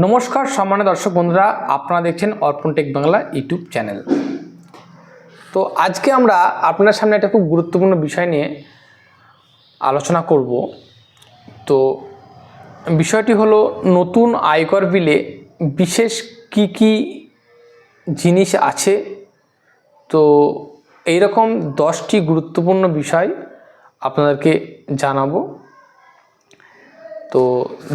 নমস্কার, সম্মানিত দর্শক বন্ধুরা, আপনারা দেখছেন অর্পণ টেক বাংলা ইউটিউব চ্যানেল। তো আজকে আমরা আপনার সামনে একটা খুব গুরুত্বপূর্ণ বিষয় নিয়ে আলোচনা করব। তো বিষয়টি হলো নতুন আয়কর বিলে বিশেষ কি কি জিনিস আছে? তো এইরকম দশটি গুরুত্বপূর্ণ বিষয় আপনাদেরকে জানাব। তো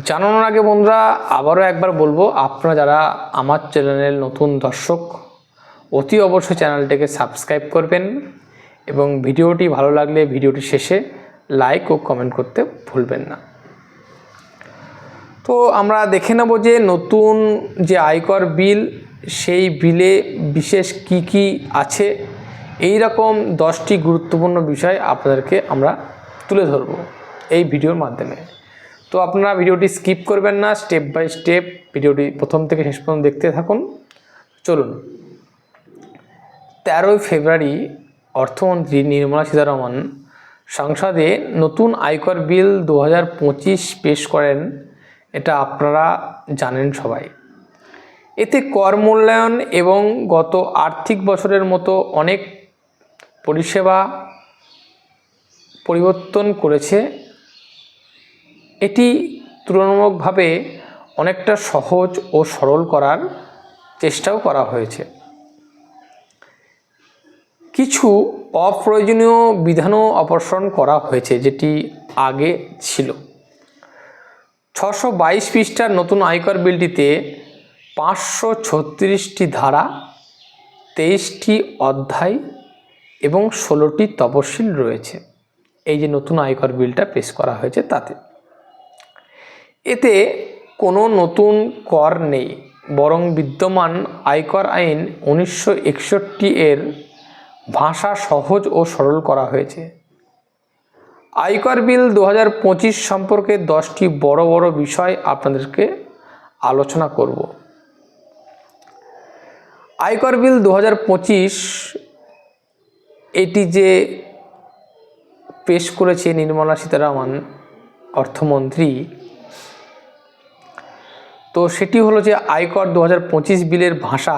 জানানোর আগে বন্ধুরা আবারও একবার বলব, আপনারা যারা আমার চ্যানেলের নতুন দর্শক, অতি অবশ্যই চ্যানেলটাকে সাবস্ক্রাইব করবেন এবং ভিডিওটি ভালো লাগলে ভিডিওটি শেষে লাইক ও কমেন্ট করতে ভুলবেন না। তো আমরা দেখে নেব যে নতুন যে আয়কর বিল, সেই বিলে বিশেষ কি কি আছে। এই রকম দশটি গুরুত্বপূর্ণ বিষয় আপনাদেরকে আমরা তুলে ধরব এই ভিডিওর মাধ্যমে। তো আপনারা ভিডিওটি স্কিপ করবেন না, স্টেপ বাই স্টেপ ভিডিওটি প্রথম থেকে শেষ পর্যন্ত দেখতে থাকুন। চলুন। তেরোই ফেব্রুয়ারি অর্থমন্ত্রী নির্মলা সীতারমন সংসদে নতুন আয়কর বিল দু হাজার পঁচিশ পেশ করেন, এটা আপনারা জানেন সবাই। এতে কর মূল্যায়ন এবং গত আর্থিক বছরের মতো অনেক পরিষেবা পরিবর্তন করেছে এটি তুলনামূলকভাবে অনেকটা সহজ ও সরল করার চেষ্টাও করা হয়েছে। কিছু অপ্রয়োজনীয় বিধানও অপসারণ করা হয়েছে, যেটি আগে ছিল। ছশো বাইশ পৃষ্ঠার নতুন আয়কর বিলটিতে পাঁচশো ছত্রিশটি ধারা, তেইশটি অধ্যায় এবং ষোলোটি তপশিল রয়েছে। এই যে নতুন আয়কর বিলটা পেশ করা হয়েছে তাতে। এতে কোনো নতুন কর নেই, বরং বিদ্যমান আয়কর আইন উনিশশো একষট্টি এর ভাষা সহজ ও সরল করা হয়েছে। আয়কর বিল দু হাজার পঁচিশ সম্পর্কে দশটি বড় বড় বিষয় আপনাদেরকে আলোচনা করব। আয়কর বিল দু হাজার পঁচিশ এটি যে পেশ করেছে নির্মলা সীতারামন, অর্থমন্ত্রী তো সেটি হলো যে আয়কর দু হাজার পঁচিশ বিলের ভাষা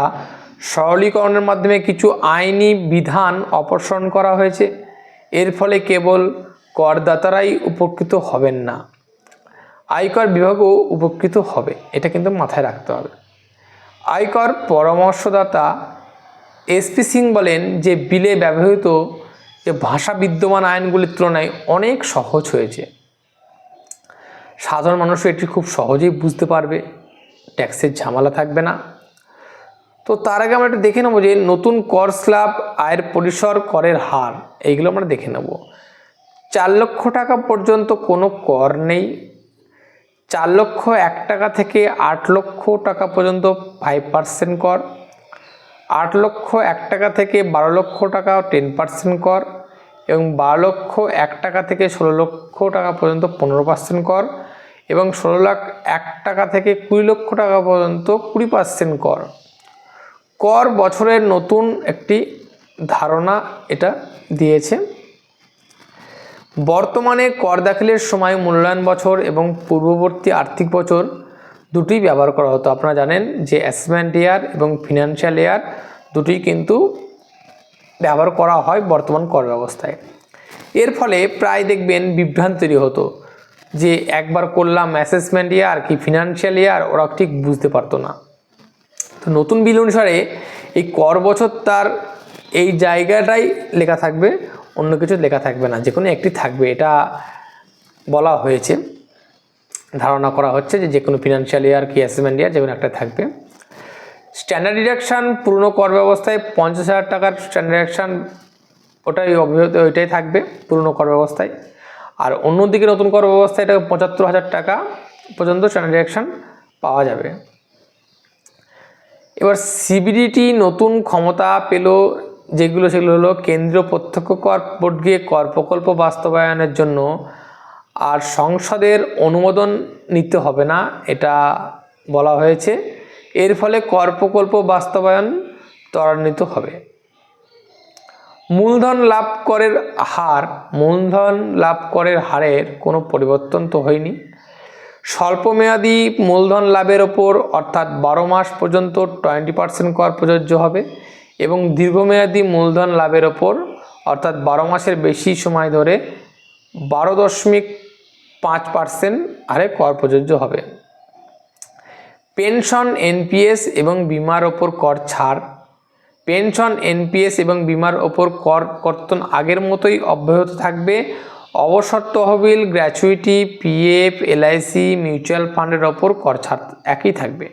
সরলীকরণের মাধ্যমে কিছু আইনি বিধান অপসারণ করা হয়েছে। এর ফলে কেবল করদাতারাই উপকৃত হবেন না। আয়কর বিভাগও উপকৃত হবে, এটা কিন্তু মাথায় রাখতে হবে। আয়কর পরামর্শদাতা এসপি সিং বলেন যে বিলে ব্যবহৃত যে ভাষা বিদ্যমান আইনগুলির তুলনায় অনেক সহজ হয়েছে। সাধারণ মানুষ এটি খুব সহজেই বুঝতে পারবে। ট্যাক্সের ঝামেলা থাকবে না। তো তার আগে আমরা একটু দেখে নেব যে নতুন কর স্ল্যাব আয়ের পরিসর, করের হার, এইগুলো আমরা দেখে নেব। চার লক্ষ টাকা পর্যন্ত কোনো কর নেই। চার লক্ষ এক টাকা থেকে আট লক্ষ টাকা পর্যন্ত ফাইভ পার্সেন্ট কর। আট লক্ষ এক টাকা থেকে বারো লক্ষ টাকা টেন পার্সেন্ট কর। এবং বারো লক্ষ এক টাকা থেকে ষোলো লক্ষ টাকা পর্যন্ত পনেরো পার্সেন্ট কর। এবং ষোলো লাখ এক টাকা থেকে কুড়ি লক্ষ টাকা পর্যন্ত কুড়ি পার্সেন্ট কর। কর বছরের নতুন একটি ধারণা এটা দিয়েছে। বর্তমানে কর দাখিলের সময় মূল্যায়ন বছর এবং পূর্ববর্তী আর্থিক বছর দুটি ব্যবহার করা হতো। আপনারা জানেন যে অ্যাসেসমেন্ট ইয়ার এবং ফিনান্সিয়াল ইয়ার দুটি কিন্তু ব্যবহার করা হয় বর্তমান কর ব্যবস্থায়। এর ফলে প্রায় দেখবেন বিভ্রান্ত তৈরি হতো। যে একবার করলাম অ্যাসেসমেন্ট ইয়ার কি ফিনান্সিয়াল ইয়ার ওরা ঠিক বুঝতে পারতো না। তো নতুন বিল অনুসারে এই কর বছর তার এই জায়গাটাই লেখা থাকবে, অন্য কিছু লেখা থাকবে না যে কোনো একটি থাকবে, এটা বলা হয়েছে। ধারণা করা হচ্ছে যে যে কোনো ফিনান্সিয়াল ইয়ার কি অ্যাসেসমেন্ট ইয়ার যে কোনো একটা থাকবে। স্ট্যান্ডার্ড ডিডাকশান পুরনো কর ব্যবস্থায় পঞ্চাশ হাজার টাকার স্ট্যান্ডার্ড ডিডাকশান ওটাই অব্যাহত, ওইটাই থাকবে, পুরনো কর ব্যবস্থায়। আর অন্যদিকে নতুন কর ব্যবস্থায় এটা পঁচাত্তর হাজার টাকা পর্যন্ত ডিডাকশান পাওয়া যাবে। এবার সিবিডিটি নতুন ক্ষমতা পেল যেগুলো, সেগুলো হলো কেন্দ্রীয় প্রত্যক্ষ কর বোর্ড গিয়ে কর প্রকল্প বাস্তবায়নের জন্য আর সংসদের অনুমোদন নিতে হবে না, এটা বলা হয়েছে। এর ফলে কর প্রকল্প বাস্তবায়ন ত্বরান্বিত হবে। মূলধন লাভ করের হার, মূলধন লাভ করের হারের কোনো পরিবর্তন তো হয়নি। স্বল্পমেয়াদী মূলধন লাভের ওপর অর্থাৎ বারো মাস পর্যন্ত টোয়েন্টি পার্সেন্ট কর প্রযোজ্য হবে এবং দীর্ঘমেয়াদী মূলধন লাভের ওপর অর্থাৎ বারো মাসের বেশি সময় ধরে বারো দশমিক পাঁচ পার্সেন্ট হারে কর প্রযোজ্য হবে। পেনশন, এনপিএস এবং বিমার ওপর কর ছাড় পেনশন, এনপিএস এবং বিমার ওপর কর কর্তন আগের মতোই অব্যাহত থাকবে। অবসর তহবিল, গ্র্যাচুইটি, পিএফ, এলআইসি, মিউচুয়াল ফান্ডের ওপর কর ছাড় একই থাকবে।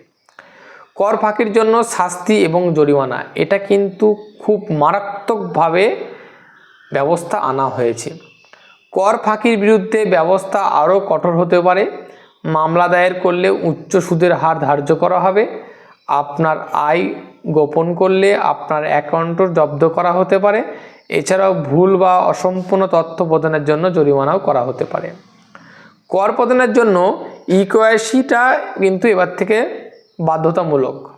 কর ফাঁকির জন্য শাস্তি এবং জরিমানা, এটা কিন্তু খুব মারাত্মকভাবে ব্যবস্থা আনা হয়েছে। কর ফাঁকির বিরুদ্ধে ব্যবস্থা আরও কঠোর হতে পারে। মামলা দায়ের করলে উচ্চ সুদের হার ধার্য করা হবে। আপনার আয় গোপন করলে আপনার অ্যাকাউন্টও জব্দ করা হতে পারে। এছাড়াও ভুল বা অসম্পূর্ণ তথ্য প্রদানের জন্য জরিমানাও করা হতে পারে। কর প্রদানের জন্য ইকোয়াসিটা কিন্তু এবার থেকে বাধ্যতামূলক।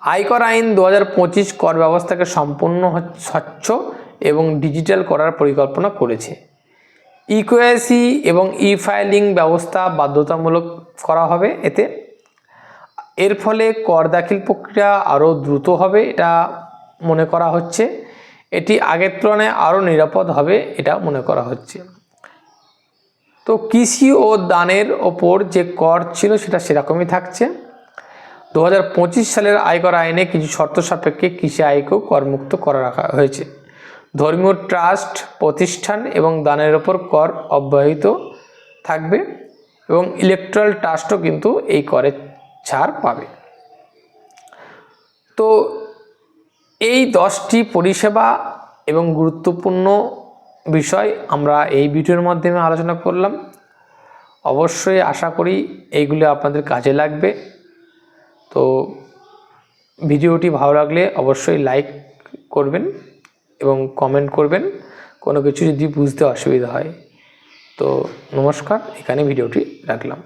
আয়কর আইন দু হাজার পঁচিশ কর ব্যবস্থাকে সম্পূর্ণ স্বচ্ছ এবং ডিজিটাল করার পরিকল্পনা করেছে। ইকোয়াসি এবং ই ফাইলিং ব্যবস্থা বাধ্যতামূলক করা হবে এতে। এর ফলে কর দাখিল প্রক্রিয়া আরও দ্রুত হবে, এটা মনে করা হচ্ছে। এটি আগের তুলনায় আরও নিরাপদ হবে, এটা মনে করা হচ্ছে। তো কৃষি ও দানের ওপর যে কর ছিল, সেটা সেরকমই থাকছে। দু হাজার পঁচিশ সালের আয়কর আইনে কিছু শর্ত সাপেক্ষে কৃষি আয়কেও করমুক্ত করা রাখা হয়েছে। ধর্মীয় ট্রাস্ট, প্রতিষ্ঠান এবং দানের ওপর কর অব্যাহত থাকবে এবং ইলেকট্রাল ট্রাস্টও কিন্তু এই করের ছাড় পাবে। তো এই দশটি পরিষেবা এবং গুরুত্বপূর্ণ বিষয় আমরা এই ভিডিওর মাধ্যমে আলোচনা করলাম। অবশ্যই আশা করি এইগুলো আপনাদের কাজে লাগবে। তো ভিডিওটি ভালো লাগলে অবশ্যই লাইক করবেন এবং কমেন্ট করবেন। কোনো কিছু যদি বুঝতে অসুবিধা হয়, তো নমস্কার, এখানে ভিডিওটি রাখলাম।